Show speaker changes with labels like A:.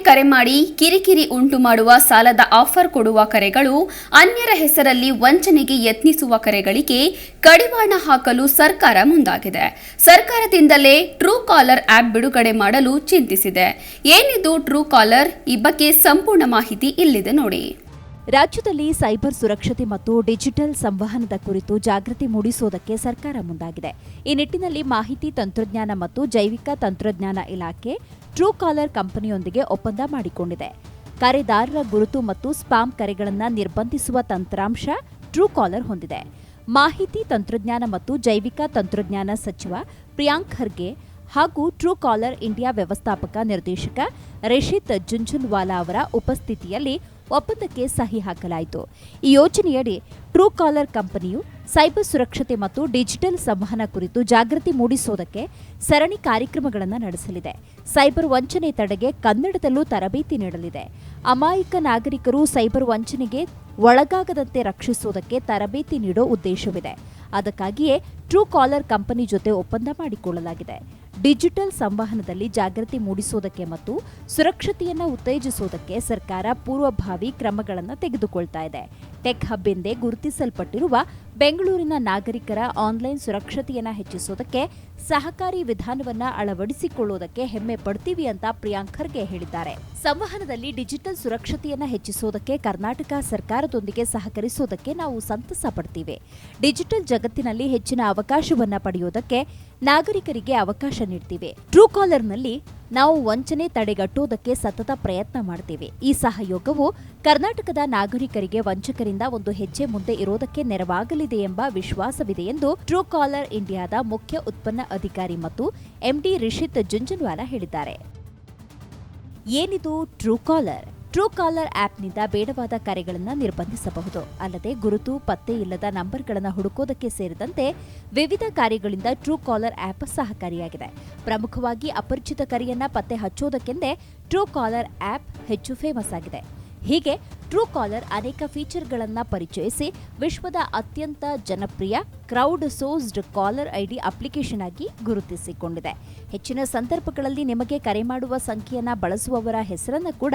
A: ಕರೆ ಮಾಡಿ ಕಿರಿಕಿರಿ ಉಂಟು ಮಾಡುವ ಸಾಲದ ಆಫರ್ ಕೊಡುವ ಕರೆಗಳು, ಅನ್ಯರ ಹೆಸರಲ್ಲಿ ವಂಚನೆಗೆ ಯತ್ನಿಸುವ ಕರೆಗಳಿಗೆ ಕಡಿವಾಣ ಹಾಕಲು ಸರ್ಕಾರ ಮುಂದಾಗಿದೆ. ಸರ್ಕಾರದಿಂದಲೇ ಟ್ರೂ ಕಾಲರ್ ಆಪ್ ಬಿಡುಗಡೆ ಮಾಡಲು ಚಿಂತಿಸಿದೆ. ಏನಿದು ಟ್ರೂ ಕಾಲರ್? ಈ ಬಗ್ಗೆ ಸಂಪೂರ್ಣ ಮಾಹಿತಿ ಇಲ್ಲಿದೆ ನೋಡಿ.
B: ರಾಜ್ಯದಲ್ಲಿ ಸೈಬರ್ ಸುರಕ್ಷತೆ ಮತ್ತು ಡಿಜಿಟಲ್ ಸಂವಹನದ ಕುರಿತು ಜಾಗೃತಿ ಮೂಡಿಸುವುದಕ್ಕೆ ಸರ್ಕಾರ ಮುಂದಾಗಿದೆ. ಈ ನಿಟ್ಟಿನಲ್ಲಿ ಮಾಹಿತಿ, ತಂತ್ರಜ್ಞಾನ ಮತ್ತು ಜೈವಿಕ ತಂತ್ರಜ್ಞಾನ ಇಲಾಖೆ ಟ್ರೂ ಕಾಲರ್ ಕಂಪನಿಯೊಂದಿಗೆ ಒಪ್ಪಂದ ಮಾಡಿಕೊಂಡಿದೆ. ಕರೆದಾರರ ಗುರುತು ಮತ್ತು ಸ್ಪಾಮ್ ಕರೆಗಳನ್ನು ನಿರ್ಬಂಧಿಸುವ ತಂತ್ರಾಂಶ ಟ್ರೂ ಕಾಲರ್ ಹೊಂದಿದೆ. ಮಾಹಿತಿ, ತಂತ್ರಜ್ಞಾನ ಮತ್ತು ಜೈವಿಕ ತಂತ್ರಜ್ಞಾನ ಸಚಿವ ಪ್ರಿಯಾಂಕ್ ಖರ್ಗೆ ಹಾಗೂ ಟ್ರೂ ಕಾಲರ್ ಇಂಡಿಯಾ ವ್ಯವಸ್ಥಾಪಕ ನಿರ್ದೇಶಕ ರಿಷಿತ್ ಜುಂಜುನ್ವಾಲಾ ಅವರ ಉಪಸ್ಥಿತಿಯಲ್ಲಿ ಒಪ್ಪಂದಕ್ಕೆ ಸಹಿ ಹಾಕಲಾಯಿತು. ಈ ಯೋಜನೆಯಡಿ ಟ್ರೂ ಕಾಲರ್ ಕಂಪನಿಯು ಸೈಬರ್ ಸುರಕ್ಷತೆ ಮತ್ತು ಡಿಜಿಟಲ್ ಸಂವಹನ ಕುರಿತು ಜಾಗೃತಿ ಮೂಡಿಸುವುದಕ್ಕೆ ಸರಣಿ ಕಾರ್ಯಕ್ರಮಗಳನ್ನು ನಡೆಸಲಿದೆ. ಸೈಬರ್ ವಂಚನೆ ತಡೆಗೆ ಕನ್ನಡದಲ್ಲೂ ತರಬೇತಿ ನೀಡಲಿದೆ. ಅಮಾಯಕ ನಾಗರಿಕರು ಸೈಬರ್ ವಂಚನೆಗೆ ಒಳಗಾಗದಂತೆ ರಕ್ಷಿಸುವುದಕ್ಕೆ ತರಬೇತಿ ನೀಡೋ ಉದ್ದೇಶವಿದೆ. ಅದಕ್ಕಾಗಿಯೇ ಟ್ರೂ ಕಾಲರ್ ಕಂಪನಿ ಜೊತೆ ಒಪ್ಪಂದ ಮಾಡಿಕೊಳ್ಳಲಾಗಿದೆ. ಡಿಜಿಟಲ್ ಸಂವಹನದಲ್ಲಿ ಜಾಗೃತಿ ಮೂಡಿಸುವುದಕ್ಕೆ ಮತ್ತು ಸುರಕ್ಷತೆಯನ್ನು ಉತ್ತೇಜಿಸುವುದಕ್ಕೆ ಸರ್ಕಾರ ಪೂರ್ವಭಾವಿ ಕ್ರಮಗಳನ್ನು ತೆಗೆದುಕೊಳ್ತಾ ಇದೆ. ಟೆಕ್ ಹಬ್ ಎಂದೇ ಗುರುತಿಸಲ್ಪಟ್ಟಿರುವ ಬೆಂಗಳೂರಿನ ನಾಗರಿಕರ ಆನ್ಲೈನ್ ಸುರಕ್ಷತೆಯನ್ನು ಹೆಚ್ಚಿಸುವುದಕ್ಕೆ ಸಹಕಾರಿ ವಿಧಾನವನ್ನು ಅಳವಡಿಸಿಕೊಳ್ಳುವುದಕ್ಕೆ ಹೆಮ್ಮೆ ಪಡ್ತೀವಿ ಅಂತ ಪ್ರಿಯಾಂಕ್ ಖರ್ಗೆ ಹೇಳಿದ್ದಾರೆ. ಸಂವಹನದಲ್ಲಿ ಡಿಜಿಟಲ್ ಸುರಕ್ಷತೆಯನ್ನು ಹೆಚ್ಚಿಸುವುದಕ್ಕೆ ಕರ್ನಾಟಕ ಸರ್ಕಾರದೊಂದಿಗೆ ಸಹಕರಿಸುವುದಕ್ಕೆ ನಾವು ಸಂತಸ ಪಡ್ತೀವಿ. ಡಿಜಿಟಲ್ ಜಗತ್ತಿನಲ್ಲಿ ಹೆಚ್ಚಿನ ಅವಕಾಶವನ್ನು ಪಡೆಯುವುದಕ್ಕೆ ನಾಗರಿಕರಿಗೆ ಅವಕಾಶ ನೀಡ್ತೀವಿ. ಟ್ರೂ ಕಾಲರ್ನಲ್ಲಿ ನಾವು ವಂಚನೆ ತಡೆಗಟ್ಟುವುದಕ್ಕೆ ಸತತ ಪ್ರಯತ್ನ ಮಾಡ್ತೀವಿ. ಈ ಸಹಯೋಗವು ಕರ್ನಾಟಕದ ನಾಗರಿಕರಿಗೆ ವಂಚಕರಿಂದ ಒಂದು ಹೆಜ್ಜೆ ಮುಂದೆ ಇರೋದಕ್ಕೆ ನೆರವಾಗಲಿದೆ ಎಂಬ ವಿಶ್ವಾಸವಿದೆ ಎಂದು ಟ್ರೂ ಕಾಲರ್ ಇಂಡಿಯಾದ ಮುಖ್ಯ ಉತ್ಪನ್ನ ಅಧಿಕಾರಿ ಮತ್ತು ಎಂಡಿ ರಿಷಿತ್ ಜುಂಜುನ್ವಾಲಾ ಹೇಳಿದ್ದಾರೆ. ಏನಿದು ಟ್ರೂ ಕಾಲರ್ ಟ್ರೂ ಕಾಲರ್ ಆಪ್ನಿಂದ ಬೇಡವಾದ ಕರೆಗಳನ್ನು ನಿರ್ಬಂಧಿಸಬಹುದು. ಅಲ್ಲದೆ ಗುರುತು, ಪತ್ತೆ ಇಲ್ಲದ ನಂಬರ್ಗಳನ್ನು ಹುಡುಕೋದಕ್ಕೆ ಸೇರಿದಂತೆ ವಿವಿಧ ಕಾರ್ಯಗಳಿಂದ ಟ್ರೂ ಕಾಲರ್ ಆಪ್ ಸಹಕಾರಿಯಾಗಿದೆ. ಪ್ರಮುಖವಾಗಿ ಅಪರಿಚಿತ ಕರೆಯನ್ನ ಪತ್ತೆ ಹಚ್ಚೋದಕ್ಕೆಂದೇ ಟ್ರೂ ಕಾಲರ್ ಆಪ್ ಹೆಚ್ಚು ಫೇಮಸ್ ಆಗಿದೆ. ಹೀಗೆ ಟ್ರೂ ಕಾಲರ್ ಅನೇಕ ಫೀಚರ್ಗಳನ್ನು ಪರಿಚಯಿಸಿ ವಿಶ್ವದ ಅತ್ಯಂತ ಜನಪ್ರಿಯ ಕ್ರೌಡ್ ಸೋರ್ಸ್ಡ್ ಕಾಲರ್ ಐಡಿ ಅಪ್ಲಿಕೇಶನ್ ಆಗಿ ಗುರುತಿಸಿಕೊಂಡಿದೆ. ಹೆಚ್ಚಿನ ಸಂದರ್ಭಗಳಲ್ಲಿ ನಿಮಗೆ ಕರೆ ಮಾಡುವ ಸಂಖ್ಯೆಯನ್ನು ಬಳಸುವವರ ಹೆಸರನ್ನು ಕೂಡ